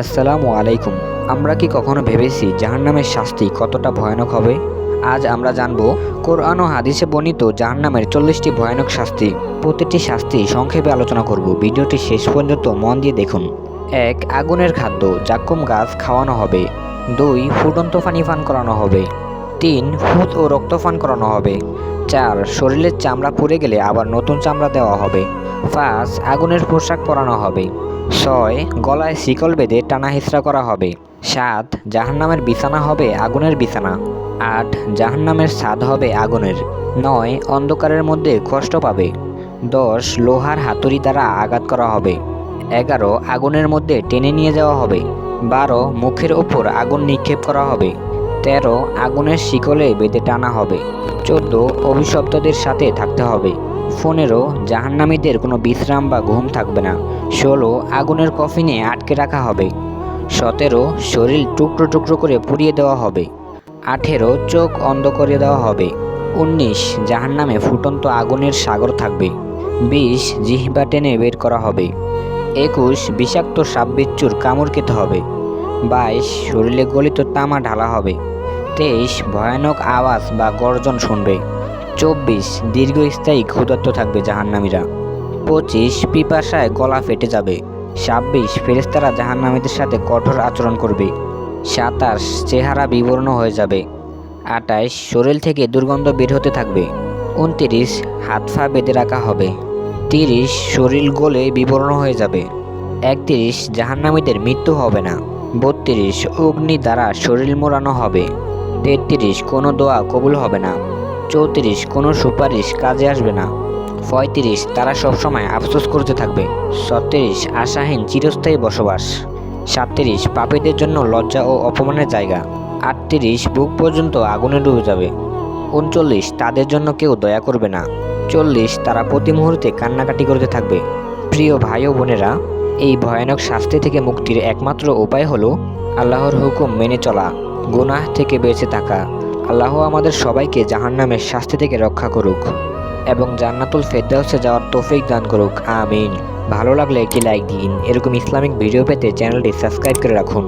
আসসালামু আলাইকুম। আমরা কি কখনো ভেবেছি জাহান্নামের শাস্তি কতটা ভয়ানক হবে? আজ আমরা জানব, কোরআন ও হাদিসে বর্ণিত জাহান্নামের চল্লিশটি ভয়ানক শাস্তি। প্রতিটি শাস্তি সংক্ষেপে আলোচনা করব। ভিডিওটি শেষ পর্যন্ত মন দিয়ে দেখুন। এক, আগুনের খাদ্য জাক্কুম গাছ খাওয়ানো হবে। দুই, ফুটন্ত পানি পান করানো হবে। তিন হুত ও রক্ত পান করানো হবে। চার, শরীরের চামড়া পুড়ে গেলে আবার নতুন চামড়া দেওয়া হবে। পাঁচ, আগুনের পোশাক পরানো হবে। ছয়, গলায় শিকল বেঁধে টানা হিসড়া করা হবে। সাত, জাহান্নামের বিছানা হবে আগুনের বিছানা। আট, জাহান্নামের স্বাদ হবে আগুনের। নয়, অন্ধকারের মধ্যে কষ্ট পাবে। দশ, লোহার হাতুড়ি দ্বারা আঘাত করা হবে। এগারো, আগুনের মধ্যে টেনে নিয়ে যাওয়া হবে। বারো, মুখের ওপর আগুন নিক্ষেপ করা হবে। তেরো, আগুনের শিকলে বেঁধে টানা হবে। চোদ্দ, অভিশপ্তদের সাথে থাকতে হবে। পনেরো, জাহান্নামীদের কোনো বিশ্রাম বা ঘুম থাকবে না। ষোলো আগুনের কফিনে আটকে রাখা হবে। সতেরো শরীর টুকরো টুকরো করে পুড়িয়ে দেওয়া হবে। আঠেরো চোখ অন্ধ করে দেওয়া হবে। উনিশ জাহান্নামে ফুটন্ত আগুনের সাগর থাকবে। বিশ জিহ্বা টেনে বের করা হবে। একুশ বিষাক্ত সাববিচ্ছুর কামড় খেতে হবে। বাইশ শরীরে গলিত তামা ঢালা হবে। তেইশ ভয়ানক আওয়াজ বা গর্জন শুনবে। চব্বিশ দীর্ঘস্থায়ী ক্ষুধার্ত থাকবে জাহান্নামীরা। পঁচিশ পিপাসায় গলা ফেটে যাবে। ছাব্বিশ ফেরেস্তারা জাহান্নামীদের সাথে কঠোর আচরণ করবে। সাতাশ চেহারা বিবর্ণ হয়ে যাবে। আটাইশ শরীর থেকে দুর্গন্ধ বের হতে থাকবে। উনতিরিশ হাত পা বেঁধে রাখা হবে। তিরিশ শরীর গলে বিবর্ণ হয়ে যাবে। একত্রিশ জাহান্নামীদের মৃত্যু হবে না। বত্রিশ অগ্নি দ্বারা শরীর মোড়ানো হবে। তেত্রিশ কোনো দোয়া কবুল হবে না। চৌত্রিশ কোনো সুপারিশ কাজে আসবে না। পঁয়ত্রিশ, তারা সবসময় আফসোস করতে থাকবে। ছত্রিশ, আশাহীন চিরস্থায়ী বসবাস। সাতত্রিশ, পাপীদের জন্য লজ্জা ও অপমানের জায়গা। আটত্রিশ, বুক পর্যন্ত আগুনে ডুবে যাবে। উনচল্লিশ, তাদের জন্য কেউ দয়া করবে না। চল্লিশ, তারা প্রতি মুহূর্তে কান্নাকাটি করতে থাকবে। প্রিয় ভাই ও বোনেরা, এই ভয়ানক শাস্তি থেকে মুক্তির একমাত্র উপায় হলো আল্লাহর হুকুম মেনে চলা, গুনাহ থেকে বেঁচে থাকা। আল্লাহ আমাদের সবাইকে জাহান্নামের শাস্তি থেকে রক্ষা করুক। এবং জান্নাতুল ফেরদাউসে যাওয়ার তৌফিক দান করুক, আমিন। ভালো লাগলে একটি লাইক দিন। এরকম ইসলামিক ভিডিও পেতে চ্যানেলটি সাবস্ক্রাইব করে রাখুন।